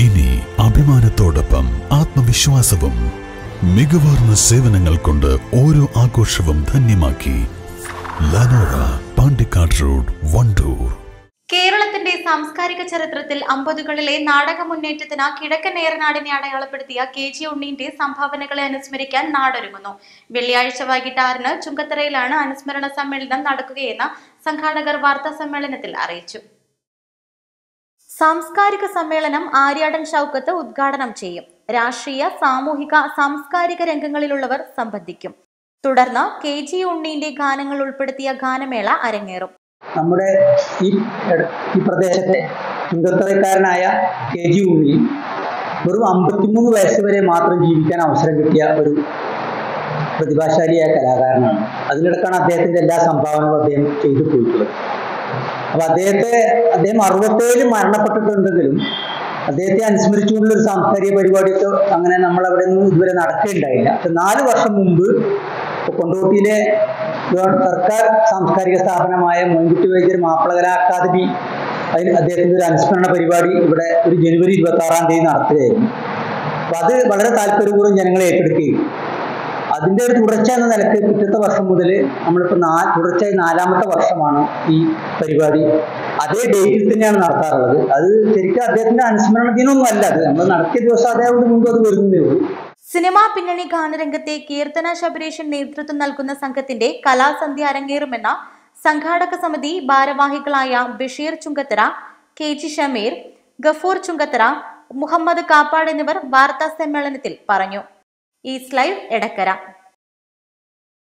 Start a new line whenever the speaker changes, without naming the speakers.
ഇനി അഭിമാനത്തോടൊപ്പം ആത്മവിശ്വാസവും മികവാർന്ന സേവനങ്ങൾ കൊണ്ട് ഓരോ ആഘോഷവും ധന്യമാക്കി ലനോറ പാണ്ടിക്കാട് റോഡ് വണ്ടൂർ.
കേരളത്തിന്റെ സാംസ്കാരിക ചരിത്രത്തിൽ അമ്പതുകളിലെ നാടക മുന്നേറ്റത്തിന് കിഴക്കൻ ഏറനാടിനെ അടയാളപ്പെടുത്തിയ കെ ജി ഉണ്ണീന്റെ സംഭാവനകളെ അനുസ്മരിക്കാൻ നാടൊരുങ്ങുന്നു. വെള്ളിയാഴ്ച വൈകിട്ട് ആറിന് ചുങ്കത്തറയിലാണ് അനുസ്മരണ സമ്മേളനം നടക്കുകയെന്ന് സംഘാടകർ വാർത്താ സമ്മേളനത്തിൽ അറിയിച്ചു. സാംസ്കാരിക സമ്മേളനം ആര്യാടൻ ഷൗക്കത്ത് ഉദ്ഘാടനം ചെയ്യും. രാഷ്ട്രീയ സാമൂഹിക സാംസ്കാരിക രംഗങ്ങളിലുള്ളവർ സംബന്ധിക്കും. തുടർന്ന് കെ ജി ഉണ്ണീന്റെ ഗാനങ്ങൾ ഉൾപ്പെടുത്തിയ ഗാനമേള അരങ്ങേറും.
നമ്മുടെ ഈ ഈ പ്രദേശത്തെ ചുങ്കത്തറക്കാരനായ കെ ജി ഉണ്ണി വെറും അമ്പത്തിമൂന്ന് വയസ്സ് വരെ മാത്രം ജീവിക്കാൻ അവസരം കിട്ടിയ ഒരു പ്രതിഭാശാലിയായ കലാകാരനാണ്. അതിനിടക്കാണ് അദ്ദേഹത്തിന്റെ എല്ലാ സംഭാവനകളും അദ്ദേഹം ചെയ്തു പോയിട്ടുള്ളത് അപ്പൊ അദ്ദേഹത്തെ അദ്ദേഹം അറുപത്തേഴ് മരണപ്പെട്ടിട്ടുണ്ടെങ്കിലും അദ്ദേഹത്തെ അനുസ്മരിച്ചുകൊണ്ടുള്ള ഒരു സാംസ്കാരിക പരിപാടിയൊക്കെ അങ്ങനെ നമ്മൾ അവിടെ നിന്ന് ഇതുവരെ നടക്കുകയുണ്ടായില്ല നാല് വർഷം മുമ്പ് കൊണ്ടോട്ടിയിലെ സർക്കാർ സാംസ്കാരിക സ്ഥാപനമായ മുൻകുട്ടി വൈദ്യർ മാപ്പിളകല അക്കാദമി അതിൽ അദ്ദേഹത്തിന്റെ ഒരു അനുസ്മരണ പരിപാടി ഇവിടെ ഒരു ജനുവരി ഇരുപത്തി ആറാം തീയതി നടത്തുകയായിരുന്നു. അപ്പൊ അത് വളരെ താല്പര്യപൂർവം ജനങ്ങളെ ഏറ്റെടുക്കുകയും അതിന്റെ ഒരു തുടർച്ച എന്ന നിലയ്ക്ക് പിറ്റത്തെ വർഷം മുതൽ നമ്മളിപ്പോൾ നാ തുടർച്ചയായി നാലാമത്തെ വർഷമാണ് ഈ പരിപാടി. അതേ ഡേറ്റിൽ തന്നെയാണ് നടത്താറുള്ളത്. അത് ശരിക്കും അദ്ദേഹത്തിന്റെ അനുസ്മരണ ദിനമൊന്നും അല്ല അത്. നമ്മൾ നടത്തിയ ദിവസം അതേപോലെ മുമ്പ് അത് വരുന്നതേ ഉള്ളൂ.
സിനിമാ പിന്നണി ഗാനരംഗത്തെ കീർത്തന ശബരീഷൻ നേതൃത്വം നൽകുന്ന സംഘത്തിന്റെ കലാസന്ധ്യ അരങ്ങേറുമെന്ന സംഘാടക സമിതി ഭാരവാഹികളായ ബഷീർ ചുങ്കത്തറ കെ ജി ഷമീർ ഗഫൂർ ചുങ്കത്തറ മുഹമ്മദ് കാപ്പാട് എന്നിവർ വാർത്താ സമ്മേളനത്തിൽ പറഞ്ഞു. Is live Edakkara.